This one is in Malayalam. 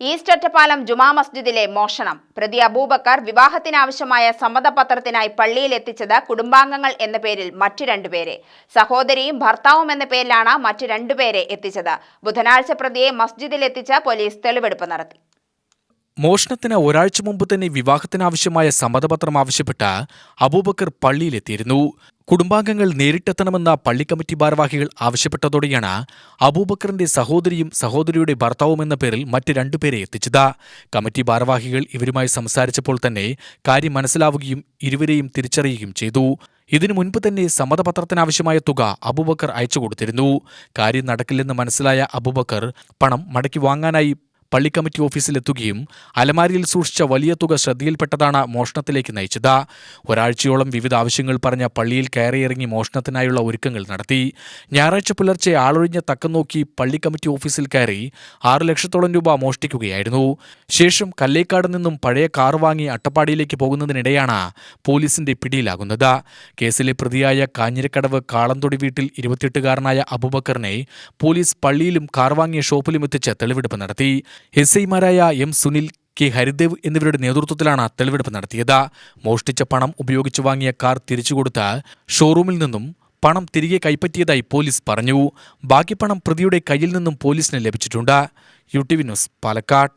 ഈസ്റ്റ് ഒറ്റപ്പാലം ജുമാ മസ്ജിദിലെ മോഷണം. പ്രതി അബൂബക്കർ വിവാഹത്തിനാവശ്യമായ സമ്മതപത്രത്തിനായി പള്ളിയിൽ എത്തിച്ചത് കുടുംബാംഗങ്ങൾ എന്ന പേരിൽ മറ്റു രണ്ടുപേരെ സഹോദരിയും ഭർത്താവും എന്ന പേരിലാണ് മറ്റു രണ്ടുപേരെ എത്തിച്ചത്. ബുധനാഴ്ച പ്രതിയെ മസ്ജിദിൽ എത്തിച്ച് പോലീസ് തെളിവെടുപ്പ് നടത്തി. മോഷണത്തിന് ഒരാഴ്ച മുമ്പ് തന്നെ വിവാഹത്തിനാവശ്യമായ സമ്മതപത്രം ആവശ്യപ്പെട്ട് അബൂബക്കർ പള്ളിയിലെത്തിയിരുന്നു. കുടുംബാംഗങ്ങൾ നേരിട്ടെത്തണമെന്ന പള്ളി കമ്മിറ്റി ഭാരവാഹികൾ ആവശ്യപ്പെട്ടതോടെയാണ് അബൂബക്കറിന്റെ സഹോദരിയും സഹോദരിയുടെ ഭർത്താവും എന്ന പേരിൽ മറ്റ് രണ്ടുപേരെ എത്തിച്ചത്. കമ്മിറ്റി ഭാരവാഹികൾ ഇവരുമായി സംസാരിച്ചപ്പോൾ തന്നെ കാര്യം മനസ്സിലാവുകയും ഇരുവരെയും തിരിച്ചറിയുകയും ചെയ്തു. ഇതിനു മുൻപ് തന്നെ സമ്മതപത്രത്തിനാവശ്യമായ തുക അബൂബക്കർ അയച്ചു കൊടുത്തിരുന്നു. കാര്യം നടക്കില്ലെന്ന് മനസ്സിലായ അബൂബക്കർ പണം മടക്കി വാങ്ങാനായി പള്ളി കമ്മിറ്റി ഓഫീസിലെത്തുകയും അലമാരിയിൽ സൂക്ഷിച്ച വലിയ തുക ശ്രദ്ധയിൽപ്പെട്ടതാണ് മോഷണത്തിലേക്ക് നയിച്ചത്. ഒരാഴ്ചയോളം വിവിധ ആവശ്യങ്ങൾ പറഞ്ഞ പള്ളിയിൽ കയറിയിറങ്ങി മോഷണത്തിനായുള്ള ഒരുക്കങ്ങൾ നടത്തി. ഞായറാഴ്ച പുലർച്ചെ ആളൊഴിഞ്ഞ തക്കം നോക്കി പള്ളി കമ്മിറ്റി ഓഫീസിൽ കയറി ആറ് ലക്ഷത്തോളം രൂപ മോഷ്ടിക്കുകയായിരുന്നു. ശേഷം കല്ലേക്കാട് നിന്നും പഴയ കാർ വാങ്ങി അട്ടപ്പാടിയിലേക്ക് പോകുന്നതിനിടെയാണ് പോലീസിന്റെ പിടിയിലാകുന്നത്. കേസിലെ പ്രതിയായ കാഞ്ഞിരക്കടവ് കാളന്തൊടി വീട്ടിൽ ഇരുപത്തിയെട്ടുകാരനായ അബുബക്കറിനെ പോലീസ് പള്ളിയിലും കാർ വാങ്ങിയ ഷോപ്പിലും എത്തിച്ച് തെളിവെടുപ്പ് നടത്തി. എസ് ഐമാരായ എം സുനിൽ കെ ഹരിദേവ് എന്നിവരുടെ നേതൃത്വത്തിലാണ് തെളിവെടുപ്പ് നടത്തിയത്. മോഷ്ടിച്ച പണം ഉപയോഗിച്ച് വാങ്ങിയ കാർ തിരിച്ചുകൊടുത്ത് ഷോറൂമിൽ നിന്നും പണം തിരികെ കൈപ്പറ്റിയതായി പോലീസ് പറഞ്ഞു. ബാക്കി പണം പ്രതിയുടെ കയ്യിൽ നിന്നും പോലീസിന് ലഭിച്ചിട്ടുണ്ട്. U T V news Palakkad.